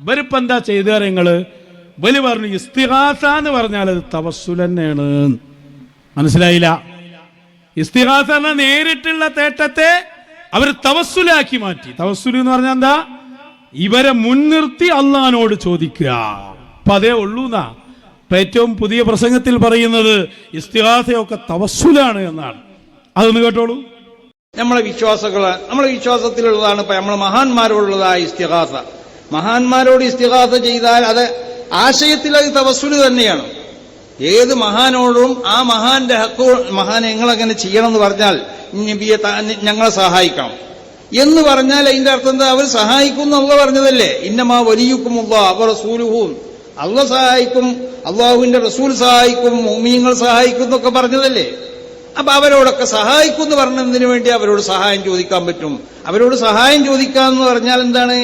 ഇവരിപ്പം എന്താ ചെയ്തു നിങ്ങൾ പറഞ്ഞു ഇസ്തിഹാസ എന്ന് പറഞ്ഞാൽ അത് തവസ്സുൽ തന്നെയാണ്. മനസ്സിലായില്ല? ഇസ്തിഹാസ എന്ന നേരിട്ടുള്ള തേട്ടത്തെ അവർ തവസ്സുലാക്കി മാറ്റി. തവസ്സുൽ എന്ന് പറഞ്ഞാൽ എന്താ? ഇവരെ മുൻനിർത്തി അള്ളഹാനോട് ചോദിക്കുക. അപ്പൊ അതേ ഉള്ളൂന്നാ ഇപ്പൊ ഏറ്റവും പുതിയ പ്രസംഗത്തിൽ പറയുന്നത് ഇസ്തിഹാസയൊക്കെ തവസ്സുലാണ് എന്നാണ്. അതൊന്ന് കേട്ടോളൂ. നമ്മളെ വിശ്വാസങ്ങൾ നമ്മളെ വിശ്വാസത്തിലുള്ളതാണ് ഇപ്പൊ നമ്മളെ മഹാന്മാരുള്ളതായ ഇസ്തിഹാസ മഹാന്മാരോട് ഇസ്തിഹാസ ചെയ്താൽ അത് ആശയത്തിൽ അത് തവസ്സുൽ തന്നെയാണ്. ഏത് മഹാനോടും ആ മഹാന്റെ ഹക്കോ മഹാൻ ഞങ്ങളങ്ങനെ ചെയ്യണം എന്ന് പറഞ്ഞാൽ ഞങ്ങളെ സഹായിക്കണം. എന്ന് പറഞ്ഞാൽ അതിന്റെ അർത്ഥം എന്താ? അവർ സഹായിക്കും എന്നുള്ള പറഞ്ഞതല്ലേ? ഇന്നമാ വലിയുക്കുമുള്ള അവർ റസൂലുഹും. അള്ള സഹായിക്കും അള്ളാഹുവിന്റെ റസൂൽ സഹായിക്കും മോമിയങ്ങൾ സഹായിക്കും എന്നൊക്കെ പറഞ്ഞതല്ലേ? അപ്പൊ അവരോടൊക്കെ സഹായിക്കും എന്ന് പറഞ്ഞതിന് വേണ്ടി അവരോട് സഹായം ചോദിക്കാൻ പറ്റും. അവരോട് സഹായം ചോദിക്കാമെന്ന് പറഞ്ഞാൽ എന്താണ്?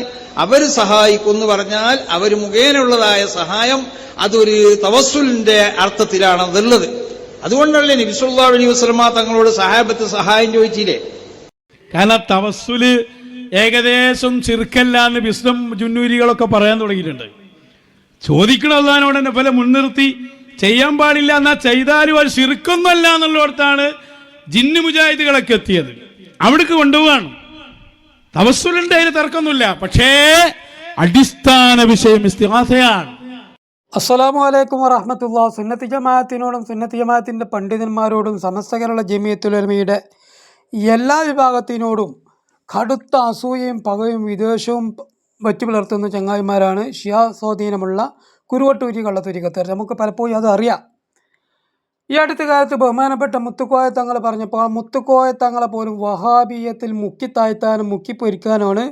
അവർ സഹായിക്കും എന്ന് പറഞ്ഞാൽ അവർ മുഖേനയുള്ളതായ സഹായം അതൊരു തവസ്സുലിന്റെ അർത്ഥത്തിലാണ് അതുള്ളത് അതുകൊണ്ടല്ലേ നബിസുല്ലാ അലൈഹി വസ്ലമ തങ്ങളോട് സഹാബത്ത് സഹായം ചോദിച്ചില്ലേ? കാരണം തവസ്സുൽ ഏകദേശം ചെറുക്കല്ല എന്ന് വിസ്ഡം ജുന്നൂരികളൊക്കെ പറയാൻ തുടങ്ങിയിട്ടുണ്ട്. ചോദിക്കണ അള്ളഹാനോട് തന്നെ പല മുൻനിർത്തി ചെയ്യാൻ പാടില്ല എന്നാ ചെയ്താലും അത് ശിർക്കൊന്നല്ല എന്നുള്ളിടത്താണ് ജിന്നു മുജാഹിദുകളൊക്കെ എത്തിയത്. അവിടേക്ക് കൊണ്ടുപോവാണ്. തവസുലിന്റെ അതിന് തർക്കമൊന്നുമില്ല. പക്ഷേ അടിസ്ഥാന വിഷയം ഇസ്തിഹാസയാണ്. അസ്സലാമു അലൈക്കും വറഹമത്തുള്ള സുന്നത്തി ജമാഅത്തിനോടും സുന്നത്തി ജമാഅത്തിന്റെ പണ്ഡിതന്മാരോടും സമസ്ത കേരള ജമിയത്തുലമയുടെ എല്ലാ വിഭാഗത്തിനോടും കടുത്ത അസൂയയും പകയും വിദ്വേഷവും വച്ചു പുലർത്തുന്ന ചങ്ങായിമാരാണ്. ഷിയാ സ്വാധീനമുള്ള കുരുവട്ടൂരി കള്ളത്തുരിക്കത്തർ നമുക്ക് പലപ്പോഴും അത് അറിയാം. ഈ അടുത്ത കാലത്ത് ബഹുമാനപ്പെട്ട മുത്തുക്കോയ തങ്ങൾ പറഞ്ഞപ്പോൾ മുത്തുക്കോയ തങ്ങളെ പോലും വഹാബീയത്തിൽ മുക്കി താഴ്ത്താനും മുക്കിപ്പൊരിക്കാനുമാണ്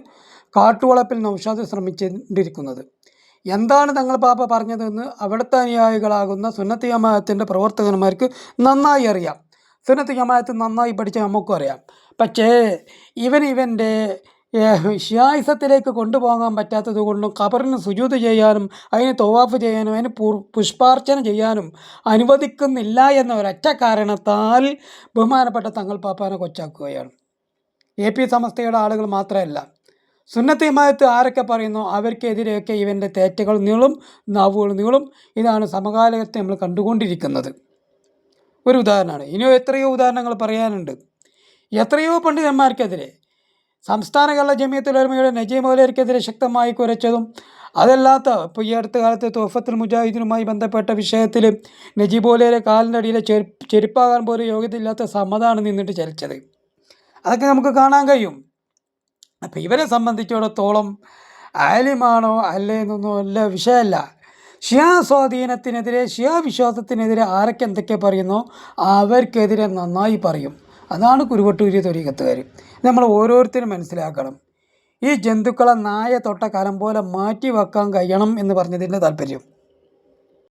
കാട്ടുവളപ്പിൽ നൌഷാദ് ശ്രമിച്ചുകൊണ്ടിരിക്കുന്നത് എന്താണ് തങ്ങൾ പാപ്പ പറഞ്ഞതെന്ന് അവിടുത്തെ അനുയായികളാകുന്ന സുന്നത്തി ജമാഅത്തിന്റെ പ്രവർത്തകന്മാർക്ക് നന്നായി അറിയാം. സുന്നത്തി ജമാഅത്ത് നന്നായി പഠിച്ച നമുക്കും അറിയാം. പക്ഷേ ഇവൻ ഇവന്റെ ഷിയായിസത്തിലേക്ക് കൊണ്ടുപോകാൻ പറ്റാത്തത് കൊണ്ടും ഖബറിന് സുജൂത് ചെയ്യാനും അതിന് തൊവാഫ് ചെയ്യാനും അതിന് പുഷ്പാർച്ചന ചെയ്യാനും അനുവദിക്കുന്നില്ല എന്ന ഒരൊറ്റ കാരണത്താൽ ബഹുമാനപ്പെട്ട തങ്ങൾ പാപ്പാനെ കൊച്ചാക്കുകയാണ്. എ പി സമസ്തയുടെ ആളുകൾ മാത്രമല്ല സുന്നത്തി ഹിമായത്ത് ആരൊക്കെ പറയുന്നു അവർക്കെതിരെയൊക്കെ ഇവന്റെ തേറ്റകൾ നീളും നാവുകൾ നീളും. ഇതാണ് സമകാലികത്തെ നമ്മൾ കണ്ടുകൊണ്ടിരിക്കുന്നത്. ഒരു ഉദാഹരണമാണ്. ഇനിയോ എത്രയോ ഉദാഹരണങ്ങൾ പറയാനുണ്ട്. എത്രയോ പണ്ഡിതന്മാർക്കെതിരെ സംസ്ഥാന കേരള നജീ മൗലർക്കെതിരെ ശക്തമായി കുരച്ചതും അതല്ലാത്ത ഇപ്പോൾ ഈ അടുത്ത കാലത്ത് തോഫത്തുൽ മുജാഹിദിനുമായി ബന്ധപ്പെട്ട വിഷയത്തിൽ നജീബ് ഓലയുടെ കാലിന്റെ അടിയിലെ ചെരു ചെരുപ്പാകാൻ പോലും യോഗ്യതയില്ലാത്ത സമ്മതാണ് നിന്നിട്ട് ചലിച്ചത്. അതൊക്കെ നമുക്ക് കാണാൻ കഴിയും. അപ്പോൾ ഇവരെ സംബന്ധിച്ചിടത്തോളം ആലിമാണോ അല്ലേ എന്നൊന്നും അല്ല വിഷയമല്ല. ഷിയാ സ്വാധീനത്തിനെതിരെ ഷിയാ വിശ്വാസത്തിനെതിരെ ആരൊക്കെ എന്തൊക്കെ പറയുന്നോ അവർക്കെതിരെ നന്നായി പറയും. അതാണ് കുരുവട്ടൂരി തൊരീകത്തുകാർ നമ്മൾ ഓരോരുത്തരും മനസ്സിലാക്കണം. ഈ ജന്തുക്കളെ നായ തൊട്ട കലം പോലെ മാറ്റി വെക്കാൻ കഴിയണം എന്ന് പറഞ്ഞതിന്റെ താല്പര്യം.